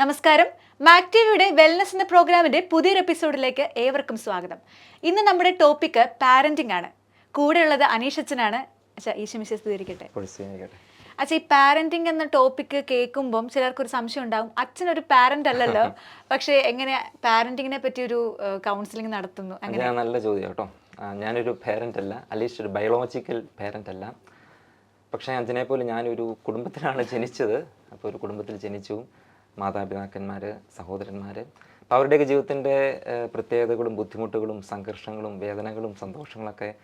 നമസ്കാരം. മാക് ടിവിയുടെ വെൽനസ് എന്ന പ്രോഗ്രാമിന്റെ പുതിയൊരു എപ്പിസോഡിലേക്ക് ഏവർക്കും സ്വാഗതം. ഇന്ന് നമ്മുടെ ടോപ്പിക്ക് പാരന്റിംഗ് ആണ്. കൂടെയുള്ളത് അനീഷ് അച്ഛനാണ്. അച്ഛാ ഈശോ സ്ഥിരീകരിക്കട്ടെ അച്ഛാ ഈ പാരന്റിംഗ് എന്ന ടോപ്പിക്ക് കേൾക്കുമ്പം ചിലർക്കൊരു സംശയം ഉണ്ടാവും. അച്ഛനൊരു പാരന്റ് അല്ലല്ലോ. പക്ഷേ എങ്ങനെ പാരന്റിങ്ങിനെ പറ്റി ഒരു കൗൺസിലിംഗ് നടത്തുന്നു? അങ്ങനെ. നല്ല ചോദ്യം കേട്ടോ. ഞാനൊരു പാരന്റ് അല്ല. അറ്റ്ലീസ്റ്റ് ഒരു ബയോളജിക്കൽ പാരന്റ് അല്ല. പക്ഷേ അതിനെപ്പോലെ ഞാനൊരു കുടുംബത്തിലാണ് ജനിച്ചത്. അപ്പോൾ ഒരു കുടുംബത്തിൽ ജനിച്ചു. മാതാപിതാക്കന്മാർ സഹോദരന്മാർ അപ്പോൾ അവരുടെയൊക്കെ ജീവിതത്തിന്റെ പ്രത്യേകതകളും ബുദ്ധിമുട്ടുകളും സംഘർഷങ്ങളും വേദനകളും സന്തോഷങ്ങളൊക്കെ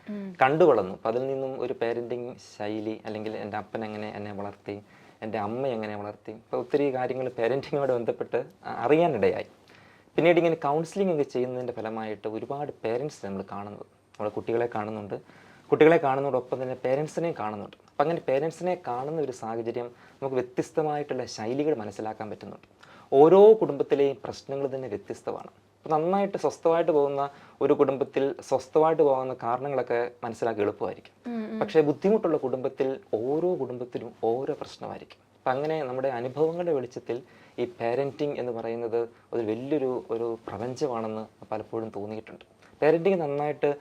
കണ്ടു വളർന്നു അപ്പോൾ അതിൽ നിന്നും ഒരു പേരന്റിങ് ശൈലി അല്ലെങ്കിൽ എന്റെ അപ്പൻ എങ്ങനെ എന്നെ വളർത്തി എന്റെ അമ്മ എങ്ങനെ വളർത്തി അപ്പോൾ ഒത്തിരി കാര്യങ്ങൾ പേരന്റിങ്ങോട് ബന്ധപ്പെട്ട് അറിയാനിടയായി. പിന്നീട് ഇങ്ങനെ കൗൺസിലിംഗ് ഒക്കെ ചെയ്യുന്നതിന്റെ ഫലമായിട്ട് ഒരുപാട് പേരൻസ് നമ്മൾ കാണുന്നത്. നമ്മുടെ കുട്ടികളെ കാണുന്നുണ്ട്. കുട്ടികളെ കാണുന്നതോടൊപ്പം തന്നെ പേരൻസിനെയും കാണുന്നുണ്ട്. അപ്പം അങ്ങനെ പേരൻസിനെ കാണുന്ന ഒരു സാഹചര്യം നമുക്ക് വ്യത്യസ്തമായിട്ടുള്ള ശൈലികൾ മനസ്സിലാക്കാൻ പറ്റുന്നുണ്ട്. ഓരോ കുടുംബത്തിലെയും പ്രശ്നങ്ങൾ തന്നെ വ്യത്യസ്തമാണ്. അപ്പം നന്നായിട്ട് സ്വസ്ഥമായിട്ട് പോകുന്ന ഒരു കുടുംബത്തിൽ സ്വസ്ഥമായിട്ട് പോകുന്ന കാരണങ്ങളൊക്കെ മനസ്സിലാക്കി എളുപ്പമായിരിക്കും. പക്ഷേ ബുദ്ധിമുട്ടുള്ള കുടുംബത്തിൽ ഓരോ കുടുംബത്തിലും ഓരോ പ്രശ്നമായിരിക്കും. അപ്പം അങ്ങനെ നമ്മുടെ അനുഭവങ്ങളുടെ വെളിച്ചത്തിൽ ഈ പാരന്റിങ് എന്ന് പറയുന്നത് ഒരു വലിയൊരു ഒരു പ്രപഞ്ചമാണെന്ന് പലപ്പോഴും തോന്നിയിട്ടുണ്ട്. പാരന്റിങ് നന്നായിട്ട്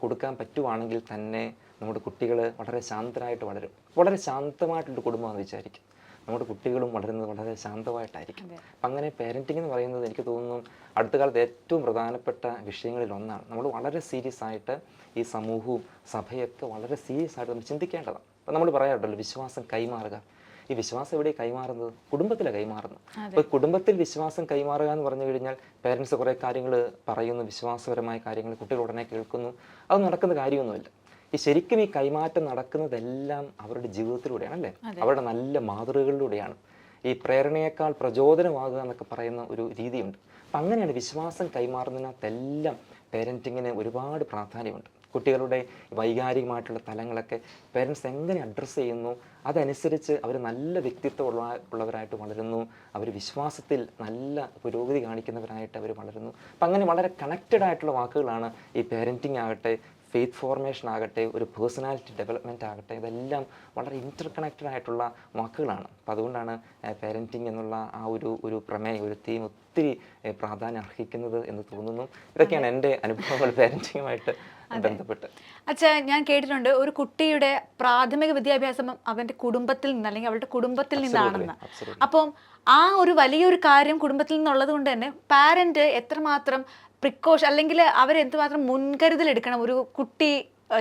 കൊടുക്കാൻ പറ്റുവാണെങ്കിൽ തന്നെ നമ്മുടെ കുട്ടികൾ വളരെ ശാന്തരായിട്ട് വളരും. വളരെ ശാന്തമായിട്ടൊരു കുടുംബമാണെന്ന് വിചാരിക്കും. നമ്മുടെ കുട്ടികളും വളരുന്നത് വളരെ ശാന്തമായിട്ടായിരിക്കും. അപ്പം അങ്ങനെ പേരന്റിംഗ് എന്ന് പറയുന്നത് എനിക്ക് തോന്നുന്നു അടുത്ത കാലത്ത് ഏറ്റവും പ്രധാനപ്പെട്ട വിഷയങ്ങളിൽ ഒന്നാണ്. നമ്മൾ വളരെ സീരിയസ് ആയിട്ട് ഈ സമൂഹവും സഭയൊക്കെ വളരെ സീരിയസ് ആയിട്ട് നമ്മൾ ചിന്തിക്കേണ്ടതാണ്. അപ്പം നമ്മൾ പറയാറുണ്ടല്ലോ വിശ്വാസം കൈമാറുക. ഈ വിശ്വാസം എവിടെ കൈമാറുന്നത്? കുടുംബത്തിലാണ് കൈമാറുന്നു അപ്പോൾ കുടുംബത്തിൽ വിശ്വാസം കൈമാറുക എന്ന് പറഞ്ഞു കഴിഞ്ഞാൽ പേരൻസ് കുറേ കാര്യങ്ങൾ പറയുന്നു വിശ്വാസപരമായ കാര്യങ്ങൾ കുട്ടികൾ ഉടനെ കേൾക്കുന്നു. അത് നടക്കുന്ന കാര്യമൊന്നുമില്ല. ഈ ശരിക്കും ഈ കൈമാറ്റം നടക്കുന്നതെല്ലാം അവരുടെ ജീവിതത്തിലൂടെയാണ് അല്ലേ? അവരുടെ നല്ല മാതൃകകളിലൂടെയാണ്. ഈ പ്രേരണയേക്കാൾ പ്രചോദനമാകുക എന്നൊക്കെ പറയുന്ന ഒരു രീതിയുണ്ട്. അപ്പം അങ്ങനെയാണ് വിശ്വാസം കൈമാറുന്നതിനകത്തെല്ലാം പേരന്റിങ്ങിന് ഒരുപാട് പ്രാധാന്യമുണ്ട്. കുട്ടികളുടെ വൈകാരികമായിട്ടുള്ള തലങ്ങളൊക്കെ പേരൻസ് എങ്ങനെ അഡ്രസ്സ് ചെയ്യുന്നു അതനുസരിച്ച് അവർ നല്ല വ്യക്തിത്വമുള്ള ഉള്ളവരായിട്ട് വളരുന്നു അവർ വിശ്വാസത്തിൽ നല്ല പുരോഗതി കാണിക്കുന്നവരായിട്ട് അവർ വളരുന്നു. അപ്പം അങ്ങനെ വളരെ കണക്റ്റഡ് ആയിട്ടുള്ള വാക്കുകളാണ് ഈ പേരന്റിങ് ആകട്ടെ ഫെയ്ത്ത് ഫോർമേഷൻ ആകട്ടെ ഒരു പേഴ്സണാലിറ്റി ഡെവലപ്മെന്റ് ആകട്ടെ ഇതെല്ലാം വളരെ ഇന്റർ കണക്റ്റഡ് ആയിട്ടുള്ള വാക്കുകളാണ്. അപ്പം അതുകൊണ്ടാണ് പാരന്റിങ് എന്നുള്ള ആ ഒരു ഒരു പ്രമേയം ഒരു തീം ഒത്തിരി പ്രാധാന്യം അർഹിക്കുന്നത് എന്ന് തോന്നുന്നു. ഇതൊക്കെയാണ് എന്റെ അനുഭവങ്ങൾ പാരന്റിങ്ങുമായിട്ട് ബന്ധപ്പെട്ട്. അച്ഛാ ഞാൻ കേട്ടിട്ടുണ്ട് ഒരു കുട്ടിയുടെ പ്രാഥമിക വിദ്യാഭ്യാസം അവന്റെ കുടുംബത്തിൽ നിന്ന് അല്ലെങ്കിൽ അവളുടെ കുടുംബത്തിൽ നിന്നാണെന്ന്. അപ്പം ആ ഒരു വലിയൊരു കാര്യം കുടുംബത്തിൽ നിന്നുള്ളത് കൊണ്ട് തന്നെ പാരന്റ് എത്രമാത്രം പ്രിക്കോഷൻ അല്ലെങ്കിൽ അവർ എന്തുമാത്രം മുൻകരുതൽ എടുക്കണം? ഒരു കുട്ടി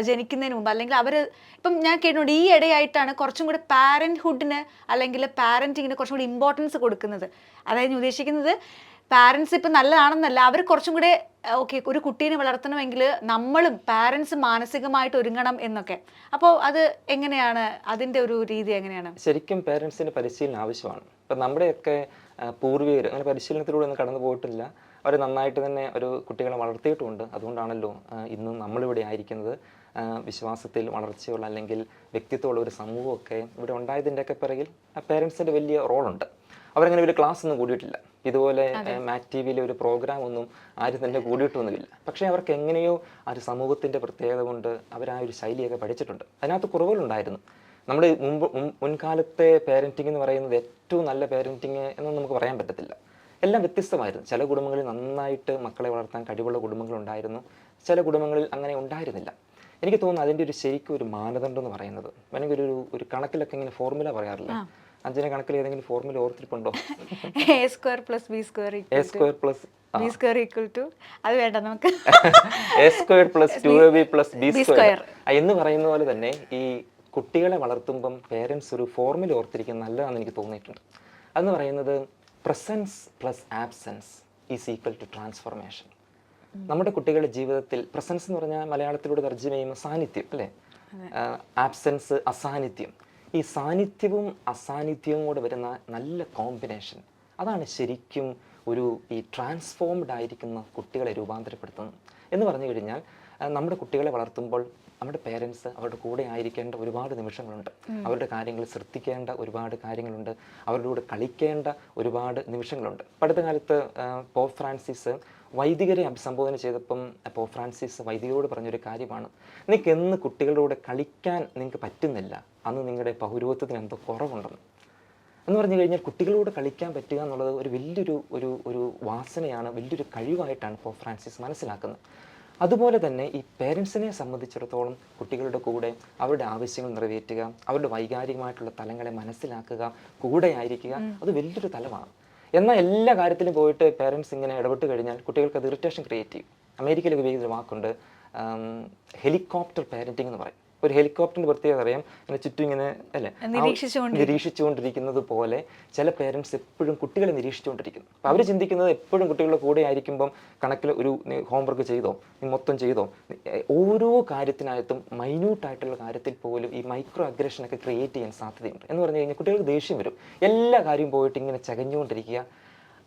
ജനിക്കുന്നതിന് മുമ്പ് അല്ലെങ്കിൽ അവർ ഇപ്പം ഞാൻ കേട്ടിട്ടുണ്ട് ഈ ഇടയായിട്ടാണ് കുറച്ചും കൂടി പാരന്റ്ഹുഡിന് അല്ലെങ്കിൽ പാരന്റിങ്ങിന് കുറച്ചും കൂടി ഇമ്പോർട്ടൻസ് കൊടുക്കുന്നത്. അതായത് ഉദ്ദേശിക്കുന്നത് പാരൻസ് ഇപ്പം നല്ലതാണെന്നല്ല അവർ കുറച്ചും കൂടെ ഓക്കെ ഒരു കുട്ടീനെ വളർത്തണമെങ്കിൽ നമ്മളും പാരൻസ് മാനസികമായിട്ട് ഒരുങ്ങണം എന്നൊക്കെ. അപ്പോൾ അത് എങ്ങനെയാണ്? അതിന്റെ ഒരു രീതി എങ്ങനെയാണ്? ശരിക്കും പേരൻസിന് പരിശീലനം ആവശ്യമാണ്. ഇപ്പം നമ്മുടെയൊക്കെ പൂർവികർ അങ്ങനെ പരിശീലനത്തിലൂടെ ഒന്നും കടന്നു പോയിട്ടില്ല അവർ നന്നായിട്ട് തന്നെ ഒരു കുട്ടികളെ വളർത്തിയിട്ടുമുണ്ട്. അതുകൊണ്ടാണല്ലോ ഇന്ന് നമ്മളിവിടെ ആയിരിക്കുന്നത്. വിശ്വാസത്തിൽ വളർച്ചയുള്ള അല്ലെങ്കിൽ വ്യക്തിത്വമുള്ള ഒരു സമൂഹമൊക്കെ ഇവിടെ ഉണ്ടായതിന്റെയൊക്കെ പിറകിൽ പേരൻസിന്റെ വലിയ റോളുണ്ട് അവരങ്ങനെ ഒരു ക്ലാസ് ഒന്നും കൂടിയിട്ടില്ല. ഇതുപോലെ മാറ്റ് ടി വിയിലെ ഒരു പ്രോഗ്രാം ഒന്നും ആരും തന്നെ കൂടിയിട്ടൊന്നുമില്ല. പക്ഷേ അവർക്ക് എങ്ങനെയോ ആ ഒരു സമൂഹത്തിന്റെ പ്രത്യേകത കൊണ്ട് അവർ ആ ഒരു ശൈലിയൊക്കെ പഠിച്ചിട്ടുണ്ട്. അതിനകത്ത് കുറവുകളുണ്ടായിരുന്നു. നമ്മുടെ മുമ്പ് മുൻകാലത്തെ പേരന്റിംഗ് എന്ന് പറയുന്നത് ഏറ്റവും നല്ല പേരന്റിങ് എന്നൊന്നും നമുക്ക് പറയാൻ പറ്റത്തില്ല. എല്ലാം വ്യത്യസ്തമായിരുന്നു. ചില കുടുംബങ്ങളിൽ നന്നായിട്ട് മക്കളെ വളർത്താൻ കഴിവുള്ള കുടുംബങ്ങളുണ്ടായിരുന്നു ചില കുടുംബങ്ങളിൽ അങ്ങനെ ഉണ്ടായിരുന്നില്ല. എനിക്ക് തോന്നുന്നു അതിന്റെ ഒരു ശരിക്കും ഒരു മാനദണ്ഡം എന്ന് പറയുന്നത്. വേണമെങ്കിൽ ഒരു ഒരു കണക്കിലൊക്കെ ഇങ്ങനെ ഫോർമുല പറയാറില്ല? അഞ്ചിനെ കണക്കിൽ ഏതെങ്കിലും formula ഓർത്തിരിപ്പുണ്ടോ A square plus B square A square plus B square equal to അത് വേണ്ട നമുക്ക്. A square plus two A B plus B square. എന്ന് പറയുന്ന പോലെ തന്നെ ഈ കുട്ടികളെ വളർത്തുമ്പം പേരൻസ് ഒരു ഫോർമുല ഓർത്തിരിക്കുന്നത് നല്ലതാണെന്ന് എനിക്ക് തോന്നിയിട്ടുണ്ട്. അതെന്ന് പറയുന്നത് presence plus absence is equal to transformation നമ്മുടെ കുട്ടികളുടെ ജീവിതത്തിൽ പ്രസൻസ് എന്ന് പറഞ്ഞാൽ മലയാളത്തിലൂടെ തർജമ ചെയ്യുന്ന സാന്നിധ്യം അല്ലേ? ആബ്സെൻസ് അസാന്നിധ്യം. ഈ സാന്നിധ്യവും അസാന്നിധ്യവും കൂടെ വരുന്ന നല്ല കോമ്പിനേഷൻ അതാണ് ശരിക്കും ഒരു ഈ ട്രാൻസ്ഫോംഡ് ആയിരിക്കുന്ന കുട്ടികളെ രൂപാന്തരപ്പെടുത്തുന്നത്. എന്ന് പറഞ്ഞു കഴിഞ്ഞാൽ നമ്മുടെ കുട്ടികളെ വളർത്തുമ്പോൾ നമ്മുടെ പേരൻസ് അവരുടെ കൂടെ ആയിരിക്കേണ്ട ഒരുപാട് നിമിഷങ്ങളുണ്ട്. അവരുടെ കാര്യങ്ങൾ ശ്രദ്ധിക്കേണ്ട ഒരുപാട് കാര്യങ്ങളുണ്ട്. അവരുടെ കൂടെ കളിക്കേണ്ട ഒരുപാട് നിമിഷങ്ങളുണ്ട്. പഠിത്ത അടുത്ത കാലത്ത് പോ പോപ്പ് ഫ്രാൻസിസ് വൈദികരെ അഭിസംബോധന ചെയ്തപ്പം പോപ്പ് ഫ്രാൻസിസ് വൈദികരോട് പറഞ്ഞൊരു കാര്യമാണ്. നിങ്ങൾക്ക് എന്ന് കുട്ടികളുടെ കൂടെ കളിക്കാൻ നിങ്ങൾക്ക് പറ്റുന്നില്ല. അന്ന് നിങ്ങളുടെ പൗരത്വത്തിന് എന്തോ കുറവുണ്ടെന്ന്. എന്ന് പറഞ്ഞു കഴിഞ്ഞാൽ കുട്ടികളോട് കളിക്കാൻ പറ്റുക എന്നുള്ളത് ഒരു വലിയൊരു ഒരു ഒരു വാസനയാണ് വലിയൊരു കഴിവായിട്ടാണ് ഇപ്പോൾ ഫ്രാൻസിസ് മനസ്സിലാക്കുന്നത്. അതുപോലെ തന്നെ ഈ പേരൻസിനെ സംബന്ധിച്ചിടത്തോളം കുട്ടികളുടെ കൂടെ അവരുടെ ആവശ്യങ്ങൾ നിറവേറ്റുക അവരുടെ വൈകാരികമായിട്ടുള്ള തലങ്ങളെ മനസ്സിലാക്കുക കൂടെ ആയിരിക്കുക അത് വലിയൊരു തലമാണ്. എന്നാൽ എല്ലാ കാര്യത്തിലും പോയിട്ട് പേരൻസ് ഇങ്ങനെ ഇടപെട്ട് കഴിഞ്ഞാൽ കുട്ടികൾക്ക് അത് ഇറിറ്റേഷൻ ക്രിയേറ്റ് ചെയ്യും. അമേരിക്കയിലൊക്കെ ഉപയോഗിക്കുന്ന ഒരു വാക്കുണ്ട് ഹെലികോപ്റ്റർ പാരന്റിംഗ് എന്ന് പറയും. ഒരു ഹെലികോപ്റ്ററിന്റെ പ്രത്യേകത അറിയാം? ഇങ്ങനെ ചുറ്റും ഇങ്ങനെ അല്ലേ? നിരീക്ഷിച്ചുകൊണ്ടിരിക്കുന്നത് പോലെ ചില പേരൻസ് എപ്പോഴും കുട്ടികളെ നിരീക്ഷിച്ചുകൊണ്ടിരിക്കുന്നു അപ്പോൾ അവർ ചിന്തിക്കുന്നത് എപ്പോഴും കുട്ടികളുടെ കൂടെ ആയിരിക്കുമ്പം കണക്കിൽ ഒരു ഹോംവർക്ക് ചെയ്തോ നീ മൊത്തം ചെയ്തോ ഓരോ കാര്യത്തിനകത്തും മൈന്യൂട്ടായിട്ടുള്ള കാര്യത്തിൽ പോലും ഈ മൈക്രോ അഗ്രഷൻ ഒക്കെ ക്രിയേറ്റ് ചെയ്യാൻ സാധ്യതയുണ്ട്. എന്ന് പറഞ്ഞു കഴിഞ്ഞാൽ കുട്ടികൾക്ക് ദേഷ്യം വരും. എല്ലാ കാര്യവും പോയിട്ട് ഇങ്ങനെ ചകഞ്ഞുകൊണ്ടിരിക്കുക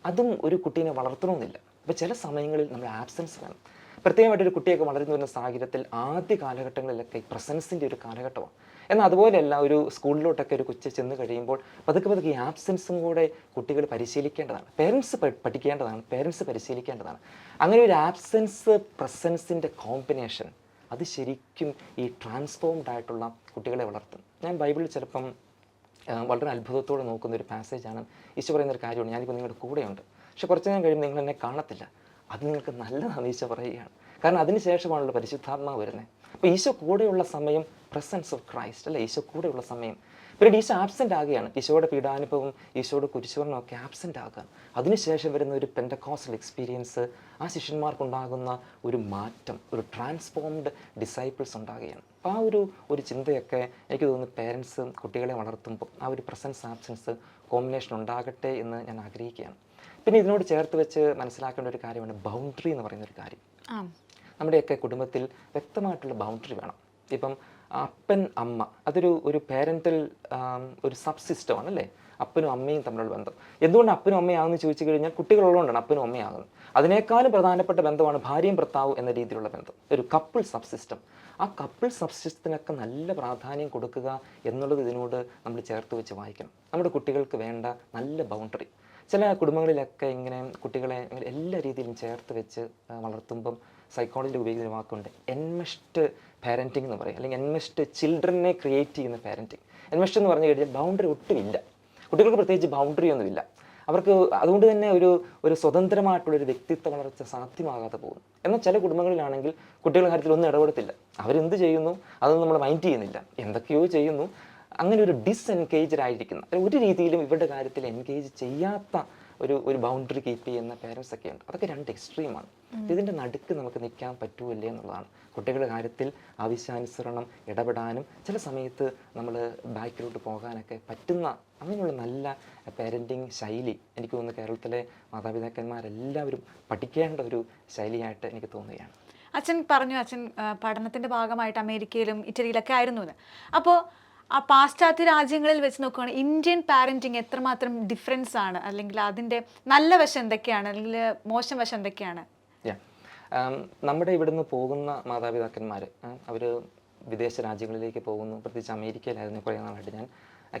അതും ഒരു കുട്ടീനെ വളർത്തണമെന്നില്ല. അപ്പോൾ ചില സമയങ്ങളിൽ നമ്മൾ ആബ്സെൻസ് വേണം. പ്രത്യേകമായിട്ട് ഒരു കുട്ടിയൊക്കെ വളർന്നു വരുന്ന സാഹചര്യത്തിൽ ആദ്യ കാലഘട്ടങ്ങളിലൊക്കെ പ്രസൻസിന്റെ ഒരു കാലഘട്ടമാണ്. എന്നാൽ അതുപോലെയല്ല ഒരു സ്കൂളിലോട്ടൊക്കെ ഒരു കൊച്ചു ചെന്ന് കഴിയുമ്പോൾ പതുക്കെ പതുക്കെ ഈ ആബ്സെൻസും കൂടെ കുട്ടികൾ പരിശീലിക്കേണ്ടതാണ്. Parents പഠിക്കേണ്ടതാണ് parents പരിശീലിക്കേണ്ടതാണ്. അങ്ങനെ ഒരു ആബ്സെൻസ് പ്രസൻസിന്റെ കോമ്പിനേഷൻ അത് ശരിക്കും ഈ ട്രാൻസ്ഫോംഡ് ആയിട്ടുള്ള കുട്ടികളെ വളർത്തും. ഞാൻ ബൈബിളിൽ ചിലപ്പം വളരെ അത്ഭുതത്തോടെ നോക്കുന്ന ഒരു പാസേജാണ്. ഈശോ പറയുന്ന ഒരു കാര്യമാണ് ഞാനിപ്പോൾ നിങ്ങളുടെ കൂടെയുണ്ട്. പക്ഷെ കുറച്ച് നേരം കഴിയുമ്പോൾ നിങ്ങൾ എന്നെ കാണത്തില്ല. അത് നിങ്ങൾക്ക് നല്ലതാണ് ഈശോ പറയുകയാണ്. കാരണം അതിന് ശേഷമാണല്ലോ പരിശുദ്ധാത്മാവ് വരുന്നത്. അപ്പോൾ ഈശോ കൂടെയുള്ള സമയം പ്രസൻസ് ഓഫ് ക്രൈസ്റ്റ് അല്ലേ? ഈശോ കൂടെയുള്ള സമയം. പിന്നീട് ഈശോ ആബ്സെന്റ് ആകുകയാണ്. ഈശോയുടെ പീഡാനുഭവം ഈശോയുടെ കുരിശുവരണം ഒക്കെ ആബ്സെന്റ് ആകുക. അതിനുശേഷം വരുന്ന ഒരു പെൻഡക്കോസ്റ്റൽ എക്സ്പീരിയൻസ് ആ ശിഷ്യന്മാർക്കുണ്ടാകുന്ന ഒരു മാറ്റം ഒരു ട്രാൻസ്ഫോംഡ് ഡിസൈപ്പിൾസ് ഉണ്ടാകുകയാണ്. അപ്പോൾ ആ ഒരു ഒരു ചിന്തയൊക്കെ എനിക്ക് തോന്നുന്നു പേരൻസ് കുട്ടികളെ വളർത്തുമ്പോൾ ആ ഒരു പ്രസൻസ് ആബ്സൻസ് കോമ്പിനേഷൻ ഉണ്ടാകട്ടെ എന്ന് ഞാൻ ആഗ്രഹിക്കുകയാണ്. പിന്നെ ഇതിനോട് ചേർത്ത് വെച്ച് മനസ്സിലാക്കേണ്ട ഒരു കാര്യമാണ് ബൗണ്ടറി എന്ന് പറയുന്ന ഒരു കാര്യം. നമ്മുടെയൊക്കെ കുടുംബത്തിൽ വ്യക്തമായിട്ടുള്ള ബൗണ്ടറി വേണം. ഇപ്പം അപ്പൻ അമ്മ അതൊരു ഒരു പേരന്റൽ ഒരു സബ് സിസ്റ്റമാണ് അല്ലേ? അപ്പനും അമ്മയും തമ്മിലുള്ള ബന്ധം. എന്തുകൊണ്ട് അപ്പനും അമ്മയാണെന്ന് ചോദിച്ചു കഴിഞ്ഞാൽ കുട്ടികളുള്ളതുകൊണ്ടാണ് അപ്പനും അമ്മയാകുന്നത്. അതിനേക്കാളും പ്രധാനപ്പെട്ട ബന്ധമാണ് ഭാര്യയും ഭർത്താവും എന്ന രീതിയിലുള്ള ബന്ധം. ഒരു കപ്പിൾ സബ് സിസ്റ്റം ആ കപ്പിൾ സബ്സിസ്റ്റത്തിനൊക്കെ നല്ല പ്രാധാന്യം കൊടുക്കുക എന്നുള്ളത് ഇതിനോട് നമ്മൾ ചേർത്ത് വെച്ച് വായിക്കണം. നമ്മുടെ കുട്ടികൾക്ക് വേണ്ട നല്ല ബൗണ്ടറി ചില കുടുംബങ്ങളിലൊക്കെ ഇങ്ങനെ കുട്ടികളെ എല്ലാ രീതിയിലും ചേർത്ത് വെച്ച് വളർത്തുമ്പം സൈക്കോളജിയിൽ ഉപയോഗിക്കുന്ന വാക്കുണ്ട്. എൻമെസ്റ്റ് പാരന്റിംഗ് എന്ന് പറയും. അല്ലെങ്കിൽ എൻമെസ്റ്റ് ചിൽഡ്രനെ ക്രിയേറ്റ് ചെയ്യുന്ന പാരന്റിങ് എൻമെസ്റ്റ് എന്ന് പറഞ്ഞു കഴിഞ്ഞാൽ ബൗണ്ടറി ഒട്ടുമില്ല. കുട്ടികൾക്ക് പ്രത്യേകിച്ച് ബൗണ്ടറി ഒന്നുമില്ല. അവർക്ക് അതുകൊണ്ട് തന്നെ ഒരു ഒരു സ്വതന്ത്രമായിട്ടുള്ള ഒരു വ്യക്തിത്വ വളർച്ച സാധ്യമാകാതെ പോകും എന്നാൽ ചില കുടുംബങ്ങളിലാണെങ്കിൽ കുട്ടികളുടെ കാര്യത്തിൽ ഒന്നും ഇടപെടത്തില്ല. അവരെന്ത് ചെയ്യുന്നു? അതൊന്നും നമ്മൾ മൈൻഡ് ചെയ്യുന്നില്ല. എന്തൊക്കെയോ ചെയ്യുന്നു. അങ്ങനെ ഒരു ഡിസ്എൻഗേജ്ഡ് ആയിരിക്കുന്ന ഒരു രീതിയിലും ഇവരുടെ കാര്യത്തിൽ എൻഗേജ് ചെയ്യാത്ത ഒരു ഒരു ബൗണ്ടറി കീപ്പ് ചെയ്യുന്ന പേരൻസ് ഒക്കെ ഉണ്ട് അതൊക്കെ രണ്ട് എക്സ്ട്രീമാണ് ഇതിന്റെ നടുക്ക് നമുക്ക് നിൽക്കാൻ പറ്റുമല്ലേ എന്നുള്ളതാണ്. കുട്ടികളുടെ കാര്യത്തിൽ ആവശ്യാനുസരണം ഇടപെടാനും ചില സമയത്ത് നമ്മൾ ബാക്കിലോട്ട് പോകാനൊക്കെ പറ്റുന്ന അങ്ങനെയുള്ള നല്ല പാരന്റിങ് ശൈലി എനിക്ക് തോന്നുന്നു കേരളത്തിലെ മാതാപിതാക്കന്മാരെല്ലാവരും പഠിക്കേണ്ട ഒരു ശൈലിയായിട്ട് എനിക്ക് തോന്നുകയാണ്. അച്ഛൻ പറഞ്ഞു അച്ഛൻ പഠനത്തിന്റെ പഠനത്തിന്റെ ഭാഗമായിട്ട് അമേരിക്കയിലും ഇറ്റലിയിലൊക്കെ ആയിരുന്നു എന്ന്. അപ്പോൾ ആ പാശ്ചാത്യ രാജ്യങ്ങളിൽ വെച്ച് നോക്കുകയാണെങ്കിൽ ഇന്ത്യൻ പാരന്റിങ് എത്രമാത്രം ഡിഫറൻസ് ആണ്? അല്ലെങ്കിൽ അതിന്റെ നല്ല വശം എന്തൊക്കെയാണ്? അല്ലെങ്കിൽ മോശം വശം എന്തൊക്കെയാണ്. ആം, നമ്മുടെ ഇവിടുന്ന് പോകുന്ന മാതാപിതാക്കന്മാർ അവർ വിദേശ രാജ്യങ്ങളിലേക്ക് പോകുന്നു. പ്രത്യേകിച്ച് അമേരിക്കയിലായിരുന്നു കുറേ നാളായിട്ട് ഞാൻ.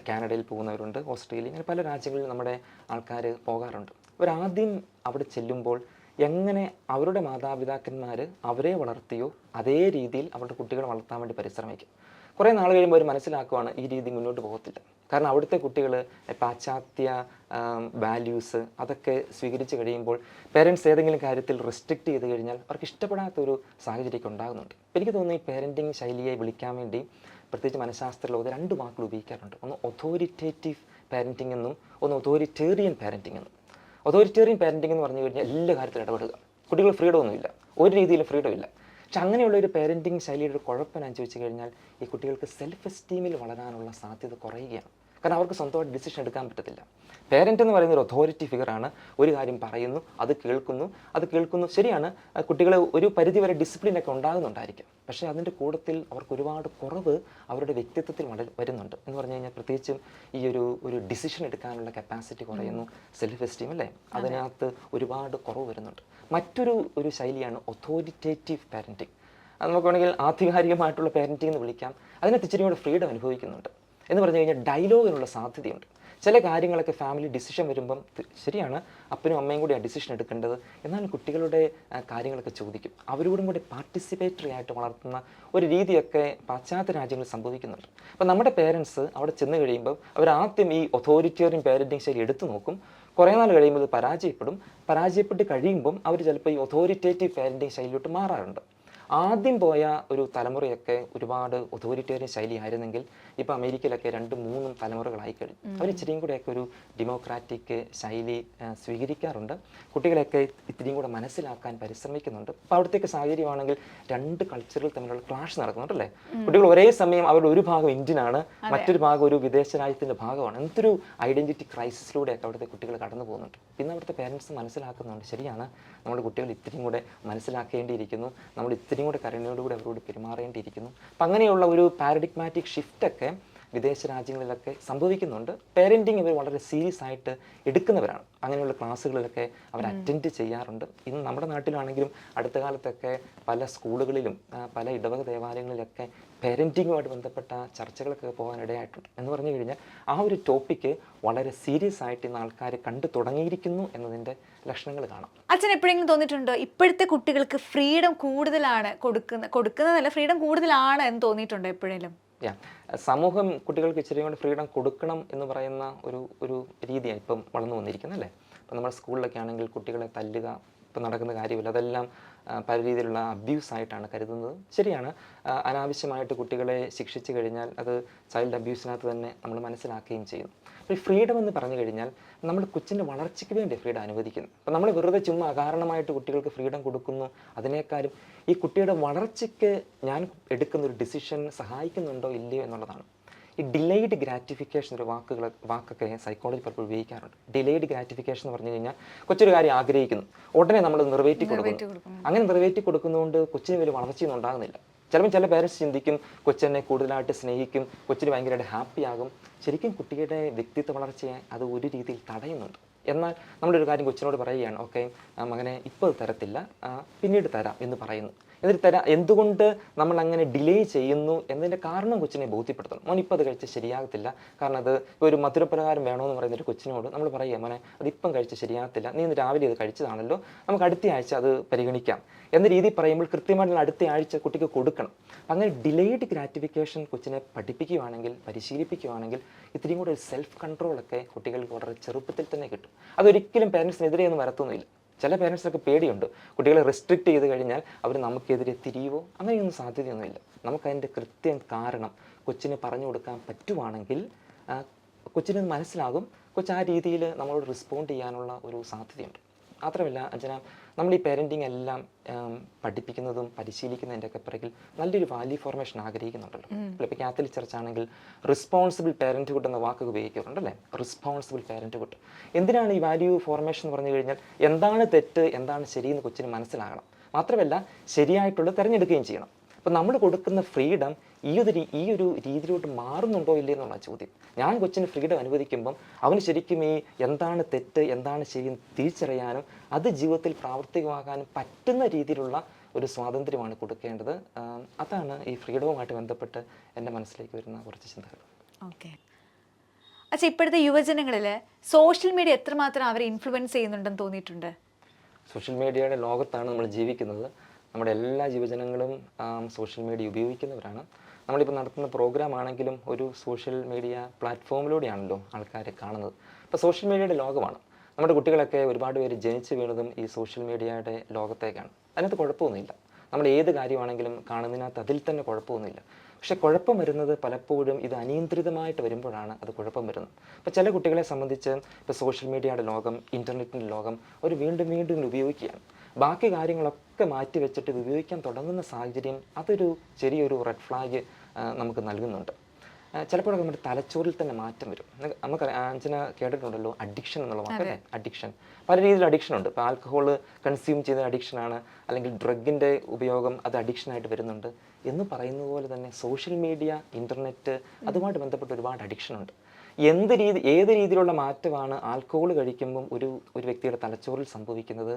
കാനഡയിൽ പോകുന്നവരുണ്ട് ഓസ്ട്രേലിയ അങ്ങനെ പല രാജ്യങ്ങളിൽ നമ്മുടെ ആൾക്കാർ പോകാറുണ്ട്. അവരാദ്യം അവിടെ ചെല്ലുമ്പോൾ എങ്ങനെ അവരുടെ മാതാപിതാക്കന്മാർ അവരെ വളർത്തിയോ അതേ രീതിയിൽ അവരുടെ കുട്ടികളെ വളർത്താൻ വേണ്ടി പരിശ്രമിക്കും. കുറേ നാൾ കഴിയുമ്പോൾ അവർ മനസ്സിലാക്കുവാണ് ഈ രീതി മുന്നോട്ട് പോകത്തില്ല. കാരണം അവിടുത്തെ കുട്ടികൾ പാശ്ചാത്യ വാല്യൂസ് അതൊക്കെ സ്വീകരിച്ച് കഴിയുമ്പോൾ പേരൻസ് ഏതെങ്കിലും കാര്യത്തിൽ റെസ്ട്രിക്റ്റ് ചെയ്ത് കഴിഞ്ഞാൽ അവർക്ക് ഇഷ്ടപ്പെടാത്ത ഒരു സാഹചര്യമൊക്കെ ഉണ്ടാകുന്നുണ്ട്. എനിക്ക് തോന്നുന്നു ഈ പേരന്റിങ് ശൈലിയെ വിളിക്കാൻ വേണ്ടി പ്രത്യേകിച്ച് മനഃശാസ്ത്ര രണ്ട് വാക്കുകൾ ഉപയോഗിക്കാറുണ്ട്. ഒന്ന് ഒതോറിറ്റേറ്റീവ് പാരന്റിംഗ് എന്നും ഒന്ന് ഒതോറിറ്റേറിയൻ പാരന്റിംഗ് എന്നും. ഒതോറിറ്റേറിയൻ പാരന്റിംഗ് എന്ന് പറഞ്ഞു കഴിഞ്ഞാൽ എല്ലാ കാര്യത്തിലും ഇടപെടുക. കുട്ടികൾ ഫ്രീഡം ഒന്നുമില്ല. ഒരു രീതിയിലും ഫ്രീഡം ഇല്ല. പക്ഷെ അങ്ങനെയുള്ള ഒരു പേരന്റിങ് ശൈലിയുടെ ഒരു കുഴപ്പം ചോദിച്ചു കഴിഞ്ഞാൽ ഈ കുട്ടികൾക്ക് സെൽഫ് എസ്റ്റീമിൽ വളരാനുള്ള സാധ്യത കുറയുകയാണ്. കാരണം അവർക്ക് സ്വന്തമായിട്ട് ഡിസിഷൻ എടുക്കാൻ പറ്റത്തില്ല. പേരന്റ് എന്ന് പറയുന്ന ഒരു അതോറിറ്റി ഫിഗറാണ് ഒരു കാര്യം പറയുന്നു അത് കേൾക്കുന്നു അത് കേൾക്കുന്നു. ശരിയാണ് കുട്ടികളെ ഒരു പരിധിവരെ ഡിസിപ്ലിനൊക്കെ ഉണ്ടാകുന്നുണ്ടായിരിക്കും. പക്ഷേ അതിന്റെ കൂട്ടത്തിൽ അവർക്ക് ഒരുപാട് കുറവ് അവരുടെ വ്യക്തിത്വത്തിൽ വരുന്നുണ്ട്. എന്ന് പറഞ്ഞു കഴിഞ്ഞാൽ പ്രത്യേകിച്ചും ഈ ഒരു ഒരു ഡിസിഷൻ എടുക്കാനുള്ള കപ്പാസിറ്റി കുറയുന്നു സെൽഫ് എസ്റ്റീം അല്ലേ അതിനകത്ത് ഒരുപാട് കുറവ് വരുന്നുണ്ട്. മറ്റൊരു ഒരു ശൈലിയാണ് ഒതോറിറ്റേറ്റീവ് പാരന്റിങ് അത് നമുക്ക് വേണമെങ്കിൽ ആധികാരികമായിട്ടുള്ള പാരന്റിംഗ് എന്ന് വിളിക്കാം. അതിനകത്ത് ഇച്ചിരി കൂടെ ഫ്രീഡം അനുഭവിക്കുന്നുണ്ട്. എന്ന് പറഞ്ഞു കഴിഞ്ഞാൽ ഡയലോഗിനുള്ള സാധ്യതയുണ്ട്. ചില കാര്യങ്ങളൊക്കെ ഫാമിലി ഡിസിഷൻ വരുമ്പം ശരിയാണ് അപ്പനും അമ്മയും കൂടി ആ ഡിസിഷൻ എടുക്കേണ്ടത്. എന്നാൽ കുട്ടികളുടെ കാര്യങ്ങളൊക്കെ ചോദിക്കും. അവരോടും കൂടി പാർട്ടിസിപ്പേറ്ററി ആയിട്ട് വളർത്തുന്ന ഒരു രീതിയൊക്കെ പാശ്ചാത്യ രാജ്യങ്ങളിൽ സംഭവിക്കുന്നുണ്ട്. അപ്പം നമ്മുടെ പേരൻസ് അവിടെ ചെന്ന് കഴിയുമ്പോൾ അവർ ആദ്യം ഈ ഒതോറിറ്റേറിയൻ പേരന്റിങ് ശൈലി എടുത്തു നോക്കും. കുറേ നാൾ കഴിയുമ്പോൾ ഇത് പരാജയപ്പെടും. പരാജയപ്പെട്ട് കഴിയുമ്പം അവർ ചിലപ്പോൾ ഈ ഒതോറിറ്റേറ്റീവ് പേരന്റിങ് ശൈലിയിലോട്ട് മാറാറുണ്ട്. ആദ്യം പോയ ഒരു തലമുറയൊക്കെ ഒരുപാട് ഒതോറിറ്റേറിയൻ ശൈലി ആയിരുന്നെങ്കിൽ ഇപ്പോൾ അമേരിക്കയിലൊക്കെ രണ്ടും മൂന്നും തലമുറകളായി കഴിഞ്ഞു. അവർ ഇച്ചിരിയും കൂടെയൊക്കെ ഒരു ഡെമോക്രാറ്റിക് ശൈലി സ്വീകരിക്കാറുണ്ട്. കുട്ടികളെയൊക്കെ ഇത്തിരിയും കൂടെ മനസ്സിലാക്കാൻ പരിശ്രമിക്കുന്നുണ്ട്. അപ്പോൾ അവിടുത്തേക്ക് സാഹചര്യമാണെങ്കിൽ രണ്ട് കൾച്ചറുകൾ തമ്മിലുള്ള ക്ലാഷ് നടക്കുന്നുണ്ട് അല്ലേ കുട്ടികൾ ഒരേ സമയം അവരുടെ ഒരു ഭാഗം ഇന്ത്യനാണ് മറ്റൊരു ഭാഗം ഒരു വിദേശ രാജ്യത്തിന്റെ ഭാഗമാണ്. എന്തൊരു ഐഡന്റിറ്റി ക്രൈസിസിലൂടെയൊക്കെ അവിടുത്തെ കുട്ടികൾ കടന്നു പോകുന്നുണ്ട്. പിന്നെ അവിടുത്തെ പേരൻസ് മനസ്സിലാക്കുന്നുണ്ട് ശരിയാണ്. നമ്മുടെ കുട്ടികൾ ഇത്തിരിയും കൂടെ മനസ്സിലാക്കേണ്ടിയിരിക്കുന്നു. നമ്മൾ ഇത്തിരിയും കൂടെ കരുണയോടുകൂടി അവരോട് പെരുമാറേണ്ടിയിരിക്കുന്നു. അപ്പം അങ്ങനെയുള്ള ഒരു പാരഡിഗ്മാറ്റിക് ഷിഫ്റ്റൊക്കെ വിദേശ രാജ്യങ്ങളിലൊക്കെ സംഭവിക്കുന്നുണ്ട്. പേരന്റിങ് ഇവർ വളരെ സീരിയസ് ആയിട്ട് എടുക്കുന്നവരാണ്. അങ്ങനെയുള്ള ക്ലാസ്സുകളിലൊക്കെ അവർ അറ്റൻഡ് ചെയ്യാറുണ്ട്. ഇന്ന് നമ്മുടെ നാട്ടിലാണെങ്കിലും അടുത്ത കാലത്തൊക്കെ പല സ്കൂളുകളിലും പല ഇടവക ദേവാലയങ്ങളിലൊക്കെ പേരന്റിങ്ങുമായിട്ട് ബന്ധപ്പെട്ട ചർച്ചകളൊക്കെ പോകാനിടയായിട്ടുണ്ട്. എന്ന് പറഞ്ഞു കഴിഞ്ഞാൽ ആ ഒരു ടോപ്പിക്ക് വളരെ സീരിയസ് ആയിട്ട് ഇന്ന് ആൾക്കാർ കണ്ടു തുടങ്ങിയിരിക്കുന്നു എന്നതിന്റെ ലക്ഷണങ്ങൾ കാണാം. അച്ഛൻ എപ്പോഴെങ്കിലും തോന്നിയിട്ടുണ്ടോ? ഇപ്പോഴത്തെ കുട്ടികൾക്ക് ഫ്രീഡം കൂടുതലാണ് കൊടുക്കുന്ന കൊടുക്കുന്നതല്ല ഫ്രീഡം കൂടുതലാണ് എന്ന് തോന്നിയിട്ടുണ്ടോ എപ്പോഴേലും? യാ സമൂഹം കുട്ടികൾക്ക് ഇച്ചിരി കൂടി ഫ്രീഡം കൊടുക്കണം എന്ന് പറയുന്ന ഒരു ഒരു രീതിയാണ് ഇപ്പം വളർന്നു വന്നിരിക്കുന്നത് അല്ലേ? ഇപ്പം നമ്മുടെ സ്കൂളിലൊക്കെ ആണെങ്കിൽ കുട്ടികളെ തല്ലുക ഇപ്പം നടക്കുന്ന കാര്യമില്ല. അതെല്ലാം പല രീതിയിലുള്ള അബ്യൂസ് ആയിട്ടാണ് കരുതുന്നത്. ശരിയാണ്. അനാവശ്യമായിട്ട് കുട്ടികളെ ശിക്ഷിച്ചു കഴിഞ്ഞാൽ അത് ചൈൽഡ് അബ്യൂസിനകത്ത് തന്നെ നമ്മൾ മനസ്സിലാക്കുകയും ചെയ്യും. ഈ ഫ്രീഡം എന്ന് പറഞ്ഞു കഴിഞ്ഞാൽ നമ്മൾ കൊച്ചിന്റെ വളർച്ചയ്ക്ക് വേണ്ടി ഫ്രീഡം അനുവദിക്കുന്നു. അപ്പം നമ്മൾ വെറുതെ ചുമ്മാ അകാരണമായിട്ട് കുട്ടികൾക്ക് ഫ്രീഡം കൊടുക്കുന്നു. അതിനേക്കാളും ഈ കുട്ടിയുടെ വളർച്ചയ്ക്ക് ഞാൻ എടുക്കുന്ന ഒരു ഡിസിഷൻ സഹായിക്കുന്നുണ്ടോ ഇല്ലയോ എന്നുള്ളതാണ്. ഈ ഡിലേഡ് ഗ്രാറ്റിഫിക്കേഷൻ ഒരു വാക്കുകൾ വാക്കൊക്കെ സൈക്കോളജി പലപ്പോഴും ഉപയോഗിക്കാറുണ്ട്. ഡിലേഡ് ഗ്രാറ്റിഫിക്കേഷൻ എന്ന് പറഞ്ഞു കഴിഞ്ഞാൽ കൊച്ചൊരു കാര്യം ആഗ്രഹിക്കുന്നു. ഉടനെ നമ്മൾ നിറവേറ്റി കൊടുക്കുന്നു. അങ്ങനെ നിറവേറ്റി കൊടുക്കുന്നതുകൊണ്ട് കൊച്ചിന് വലിയ വളർച്ചയൊന്നും ഉണ്ടാകുന്നില്ല. ചിലപ്പോൾ ചില പേരൻസ് ചിന്തിക്കും കൊച്ചെന്നെ കൂടുതലായിട്ട് സ്നേഹിക്കും കൊച്ചിന് ഭയങ്കരമായിട്ട് ഹാപ്പി ആകും. ശരിക്കും കുട്ടിയുടെ വ്യക്തിത്വ വളർച്ചയെ അത് ഒരു രീതിയിൽ തടയുന്നുണ്ട്. എന്നാൽ നമ്മളൊരു കാര്യം കൊച്ചിനോട് പറയുകയാണ് ഓക്കെ മകനെ ഇപ്പോൾ തരത്തില്ല പിന്നീട് തരാം എന്ന് പറയുന്നു. എന്നിട്ട് തരാം എന്തുകൊണ്ട് നമ്മൾ അങ്ങനെ ഡിലേ ചെയ്യുന്നു എന്നതിന്റെ കാരണം കൊച്ചിനെ ബോധ്യപ്പെടുത്തണം. മോൻ ഇപ്പോൾ അത് കഴിച്ച് ശരിയാകത്തില്ല. കാരണം അത് ഇപ്പോൾ ഒരു മധുരപ്രകാരം വേണമെന്ന് പറയുന്ന ഒരു കൊച്ചിനോട് നമ്മൾ പറയുക മോനെ അതിപ്പം കഴിച്ച് ശരിയാകത്തില്ല. നീ ഇന്ന് രാവിലെ ഇത് കഴിച്ചതാണല്ലോ. നമുക്ക് അടുത്ത ആഴ്ച അത് പരിഗണിക്കാം. എന്ന രീതി പറയുമ്പോൾ കൃത്യമായിട്ടുള്ള അടുത്ത ആഴ്ച കുട്ടിക്ക് കൊടുക്കണം. അങ്ങനെ ഡിലേഡ് ഗ്രാറ്റിഫിക്കേഷൻ കൊച്ചിനെ പഠിപ്പിക്കുകയാണെങ്കിൽ പരിശീലിപ്പിക്കുകയാണെങ്കിൽ ഇത്രയും കൂടെ ഒരു സെൽഫ് കൺട്രോളൊക്കെ കുട്ടികൾക്ക് വളരെ ചെറുപ്പത്തിൽ തന്നെ കിട്ടും. അതൊരിക്കലും പേരൻസിനെതിരെ ഒന്നും വരത്തൊന്നുമില്ല. ചില പേരൻസിനൊക്കെ പേടിയുണ്ട്. കുട്ടികളെ റെസ്ട്രിക്റ്റ് ചെയ്ത് കഴിഞ്ഞാൽ അവർ നമുക്കെതിരെ തിരിയുവോ? അങ്ങനെയൊന്നും സാധ്യതയൊന്നുമില്ല. നമുക്കതിന്റെ കൃത്യം കാരണം കൊച്ചിന് പറഞ്ഞു കൊടുക്കാൻ പറ്റുവാണെങ്കിൽ കൊച്ചിന് മനസ്സിലാകും. കൊച്ചു ആ രീതിയിൽ നമ്മളോട് റെസ്പോണ്ട് ചെയ്യാനുള്ള ഒരു സാധ്യതയുണ്ട്. മാത്രമല്ല അഞ്ജന നമ്മൾ ഈ പേരന്റിങ് എല്ലാം പഠിപ്പിക്കുന്നതും പരിശീലിക്കുന്നതിന്റെ ഒക്കെ പിറകിൽ നല്ലൊരു വാല്യൂ ഫോർമേഷൻ ആഗ്രഹിക്കുന്നുണ്ടല്ലോ. ഇപ്പോൾ കാത്തലിക് ചർച്ചാണെങ്കിൽ റിസ്പോൺസിബിൾ പേരന്റ്ഹുഡ് എന്ന വാക്ക് ഉപയോഗിക്കാറുണ്ടല്ലേ റിസ്പോൺസിബിൾ പേരന്റ്ഹുഡ് എന്തിനാണ് ഈ വാല്യൂ ഫോർമേഷൻ എന്ന് പറഞ്ഞു കഴിഞ്ഞാൽ എന്താണ് തെറ്റ് എന്താണ് ശരിയെന്ന് കൊച്ചിന് മനസ്സിലാകണം. മാത്രമല്ല ശരിയായിട്ടുള്ളത് തിരഞ്ഞെടുക്കുകയും ചെയ്യണം. അപ്പോൾ നമ്മൾ കൊടുക്കുന്ന ഫ്രീഡം ഈ ഒരു ഈ ഒരു രീതിയിലോട്ട് മാറുന്നുണ്ടോ ഇല്ലേ എന്നുള്ള ചോദ്യം. ഞാൻ കൊച്ചിന് ഫ്രീഡം അനുവദിക്കുമ്പം അവന് ശരിക്കും ഈ എന്താണ് തെറ്റ് എന്താണ് ശരി തിരിച്ചറിയാനും അത് ജീവിതത്തിൽ പ്രാവർത്തികമാകാനും പറ്റുന്ന രീതിയിലുള്ള ഒരു സ്വാതന്ത്ര്യമാണ് കൊടുക്കേണ്ടത്. അതാണ് ഈ ഫ്രീഡവുമായിട്ട് ബന്ധപ്പെട്ട് എന്റെ മനസ്സിലേക്ക് വരുന്ന കുറച്ച് ചിന്തകൾ. ഓക്കെ. അച്ഛാ ഇപ്പോഴത്തെ യുവജനങ്ങളിൽ സോഷ്യൽ മീഡിയ എത്രമാത്രം അവരെ ഇൻഫ്ലുവൻസ് ചെയ്യുന്നുണ്ടെന്ന് തോന്നിയിട്ടുണ്ട്? സോഷ്യൽ മീഡിയയുടെ ലോകത്താണ് നമ്മൾ ജീവിക്കുന്നത്. നമ്മുടെ എല്ലാ ജീവജനങ്ങളും സോഷ്യൽ മീഡിയ ഉപയോഗിക്കുന്നവരാണ്. നമ്മളിപ്പോൾ നടത്തുന്ന പ്രോഗ്രാം ആണെങ്കിലും ഒരു സോഷ്യൽ മീഡിയ പ്ലാറ്റ്ഫോമിലൂടെയാണല്ലോ ആൾക്കാരെ കാണുന്നത്. അപ്പോൾ സോഷ്യൽ മീഡിയയുടെ ലോകമാണ്. നമ്മുടെ കുട്ടികളൊക്കെ ഒരുപാട് പേര് ജനിച്ചു വീണതും ഈ സോഷ്യൽ മീഡിയയുടെ ലോകത്തേക്കാണ്. അതിനകത്ത് കുഴപ്പമൊന്നുമില്ല. നമ്മൾ ഏത് കാര്യമാണെങ്കിലും കാണുന്നതിനകത്ത് അതിൽ തന്നെ കുഴപ്പമൊന്നുമില്ല. പക്ഷേ കുഴപ്പം വരുന്നത് പലപ്പോഴും ഇത് അനിയന്ത്രിതമായിട്ട് വരുമ്പോഴാണ് അത് കുഴപ്പം വരുന്നത്. അപ്പോൾ ചില കുട്ടികളെ സംബന്ധിച്ച് ഇപ്പോൾ സോഷ്യൽ മീഡിയയുടെ ലോകം ഇന്റർനെറ്റിന്റെ ലോകം അവർ വീണ്ടും വീണ്ടും ഉപയോഗിക്കുകയാണ്. ബാക്കി കാര്യങ്ങളൊക്കെ മാറ്റി വെച്ചിട്ട് ഇത് ഉപയോഗിക്കാൻ തുടങ്ങുന്ന സാഹചര്യം അതൊരു ചെറിയൊരു റെഡ് ഫ്ലാഗ് നമുക്ക് നൽകുന്നുണ്ട്. ചിലപ്പോഴൊക്കെ നമ്മുടെ തലച്ചോറിൽ തന്നെ മാറ്റം വരും. നമുക്ക് അഞ്ചന കേട്ടിട്ടുണ്ടല്ലോ അഡിക്ഷൻ എന്നുള്ള വാക്കല്ലേ അഡിക്ഷൻ പല രീതിയിൽ അഡിക്ഷൻ ഉണ്ട്. ഇപ്പോൾ ആൽക്കഹോൾ കൺസ്യൂം ചെയ്ത അഡിക്ഷനാണ് അല്ലെങ്കിൽ ഡ്രഗിന്റെ ഉപയോഗം അത് അഡിക്ഷനായിട്ട് വരുന്നുണ്ട് എന്ന് പറയുന്ന പോലെ തന്നെ സോഷ്യൽ മീഡിയ ഇന്റർനെറ്റ് അതുമായിട്ട് ബന്ധപ്പെട്ട് ഒരുപാട് അഡിക്ഷൻ ഉണ്ട്. എന്ത് രീതി ഏത് രീതിയിലുള്ള മാറ്റമാണ് ആൽക്കഹോൾ കഴിക്കുമ്പം ഒരു ഒരു വ്യക്തിയുടെ തലച്ചോറിൽ സംഭവിക്കുന്നത്?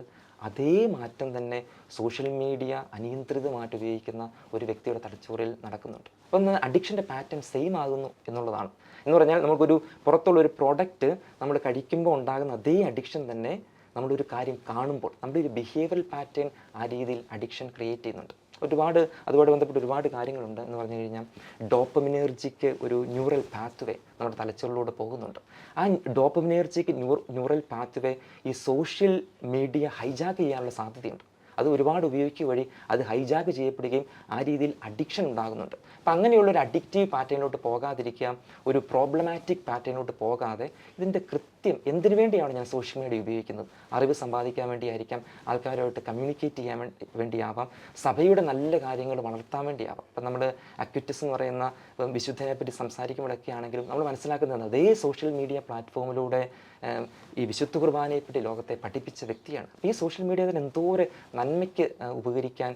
അതേ മാറ്റം തന്നെ സോഷ്യൽ മീഡിയ അനിയന്ത്രിതമായിട്ട് ഉപയോഗിക്കുന്ന ഒരു വ്യക്തിയുടെ തലച്ചോറിൽ നടക്കുന്നുണ്ട്. അപ്പം അഡിക്ഷന്റെ പാറ്റേൺ സെയിം ആകുന്നു എന്നുള്ളതാണ്. എന്ന് പറഞ്ഞാൽ നമുക്കൊരു പുറത്തുള്ള ഒരു പ്രോഡക്റ്റ് നമ്മൾ കഴിക്കുമ്പോൾ ഉണ്ടാകുന്ന അതേ അഡിക്ഷൻ തന്നെ നമ്മളൊരു കാര്യം കാണുമ്പോൾ നമ്മുടെ ഒരു ബിഹേവിയറൽ പാറ്റേൺ ആ രീതിയിൽ അഡിക്ഷൻ ക്രിയേറ്റ് ചെയ്യുന്നുണ്ട്. ഒരുപാട് അതുമായി ബന്ധപ്പെട്ട് ഒരുപാട് കാര്യങ്ങളുണ്ട് എന്ന് പറഞ്ഞു കഴിഞ്ഞാൽ ഡോപ്പമിനേർജിക്ക് ഒരു ന്യൂറൽ പാത്വേ നമ്മുടെ തലച്ചോറിലൂടെ പോകുന്നുണ്ട്. ആ ഡോപ്പമിനേർജിക്ക് ന്യൂറൽ പാത്വേ ഈ സോഷ്യൽ മീഡിയ ഹൈജാക്ക് ചെയ്യാനുള്ള സാധ്യതയുണ്ട്. അത് ഒരുപാട് ഉപയോഗിക്കുക വഴി അത് ഹൈജാക്ക് ചെയ്യപ്പെടുകയും ആ രീതിയിൽ അഡിക്ഷൻ ഉണ്ടാകുന്നുണ്ട്. അപ്പം അങ്ങനെയുള്ള ഒരു അഡിക്റ്റീവ് പാറ്റേണിലോട്ട് പോകാതിരിക്കുക ഒരു പ്രോബ്ലമാറ്റിക് പാറ്റേണിലോട്ട് പോകാതെ ഇതിന്റെ കൃത്യം എന്തിനു വേണ്ടിയാണ് ഞാൻ സോഷ്യൽ മീഡിയ ഉപയോഗിക്കുന്നത്? അറിവ് സമ്പാദിക്കാൻ വേണ്ടിയായിരിക്കാം ആൾക്കാരുമായിട്ട് കമ്മ്യൂണിക്കേറ്റ് ചെയ്യാൻ വേണ്ടിയാവാം സഭയുടെ നല്ല കാര്യങ്ങൾ വളർത്താൻ വേണ്ടിയാവാം. അപ്പം നമ്മൾ അക്വിറ്റസ് എന്ന് പറയുന്ന ഇപ്പം വിശുദ്ധനെ പറ്റി സംസാരിക്കുമ്പോഴൊക്കെ ആണെങ്കിലും നമ്മൾ മനസ്സിലാക്കുന്നത് അതേ സോഷ്യൽ മീഡിയ പ്ലാറ്റ്ഫോമിലൂടെ ഈ വിശുദ്ധ കുർബാനയെ പറ്റി ലോകത്തെ പഠിപ്പിച്ച വ്യക്തിയാണ്. ഈ സോഷ്യൽ മീഡിയ തന്നെ എന്തോരം നന്മയ്ക്ക് ഉപകരിക്കാൻ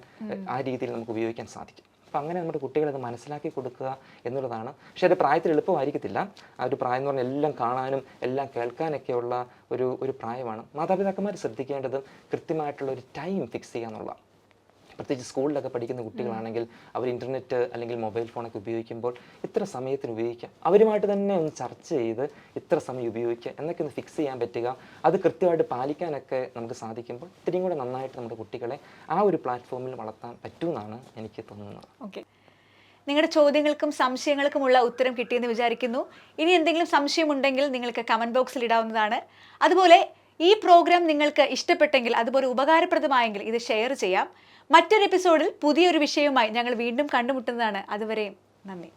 ആ രീതിയിൽ നമുക്ക് ഉപയോഗിക്കാൻ സാധിക്കും. അപ്പം അങ്ങനെ നമ്മുടെ കുട്ടികളെ മനസ്സിലാക്കി കൊടുക്കുക എന്നുള്ളതാണ്. പക്ഷേ അത് പ്രായത്തിൽ എളുപ്പമായിരിക്കത്തില്ല. ആ ഒരു പ്രായം എന്ന് പറഞ്ഞാൽ എല്ലാം കാണാനും എല്ലാം കേൾക്കാനൊക്കെയുള്ള ഒരു ഒരു പ്രായമാണ്. മാതാപിതാക്കന്മാർ ശ്രദ്ധിക്കേണ്ടത് കൃത്യമായിട്ടുള്ള ഒരു ടൈം ഫിക്സ് ചെയ്യുക എന്നുള്ളതാണ്. പ്രത്യേകിച്ച് സ്കൂളിലൊക്കെ പഠിക്കുന്ന കുട്ടികളാണെങ്കിൽ അവർ ഇന്റർനെറ്റ് അല്ലെങ്കിൽ മൊബൈൽ ഫോണൊക്കെ ഉപയോഗിക്കുമ്പോൾ ഇത്ര സമയത്തിന് ഉപയോഗിക്കാം. അവരുമായിട്ട് തന്നെ ഒന്ന് ചർച്ച ചെയ്ത് ഇത്ര സമയം ഉപയോഗിക്കുക എന്നൊക്കെ ഒന്ന് ഫിക്സ് ചെയ്യാൻ പറ്റുക. അത് കൃത്യമായിട്ട് പാലിക്കാനൊക്കെ നമുക്ക് സാധിക്കുമ്പോൾ ഇത്രയും കൂടെ നന്നായിട്ട് നമ്മുടെ കുട്ടികളെ ആ ഒരു പ്ലാറ്റ്ഫോമിൽ വളർത്താൻ പറ്റുമെന്നാണ് എനിക്ക് തോന്നുന്നത്. ഓക്കെ. നിങ്ങളുടെ ചോദ്യങ്ങൾക്കും സംശയങ്ങൾക്കുമുള്ള ഉത്തരം കിട്ടിയെന്ന് വിചാരിക്കുന്നു. ഇനി എന്തെങ്കിലും സംശയമുണ്ടെങ്കിൽ നിങ്ങൾക്ക് കമന്റ് ബോക്സിൽ ഇടാവുന്നതാണ്. അതുപോലെ ഈ പ്രോഗ്രാം നിങ്ങൾക്ക് ഇഷ്ടപ്പെട്ടെങ്കിൽ അതുപോലെ ഉപകാരപ്രദമായെങ്കിൽ ഇത് ഷെയർ ചെയ്യാം. മറ്റൊരു എപ്പിസോഡിൽ പുതിയൊരു വിഷയവുമായി ഞങ്ങൾ വീണ്ടും കണ്ടുമുട്ടുന്നതാണ്. അതുവരെയും നന്ദി.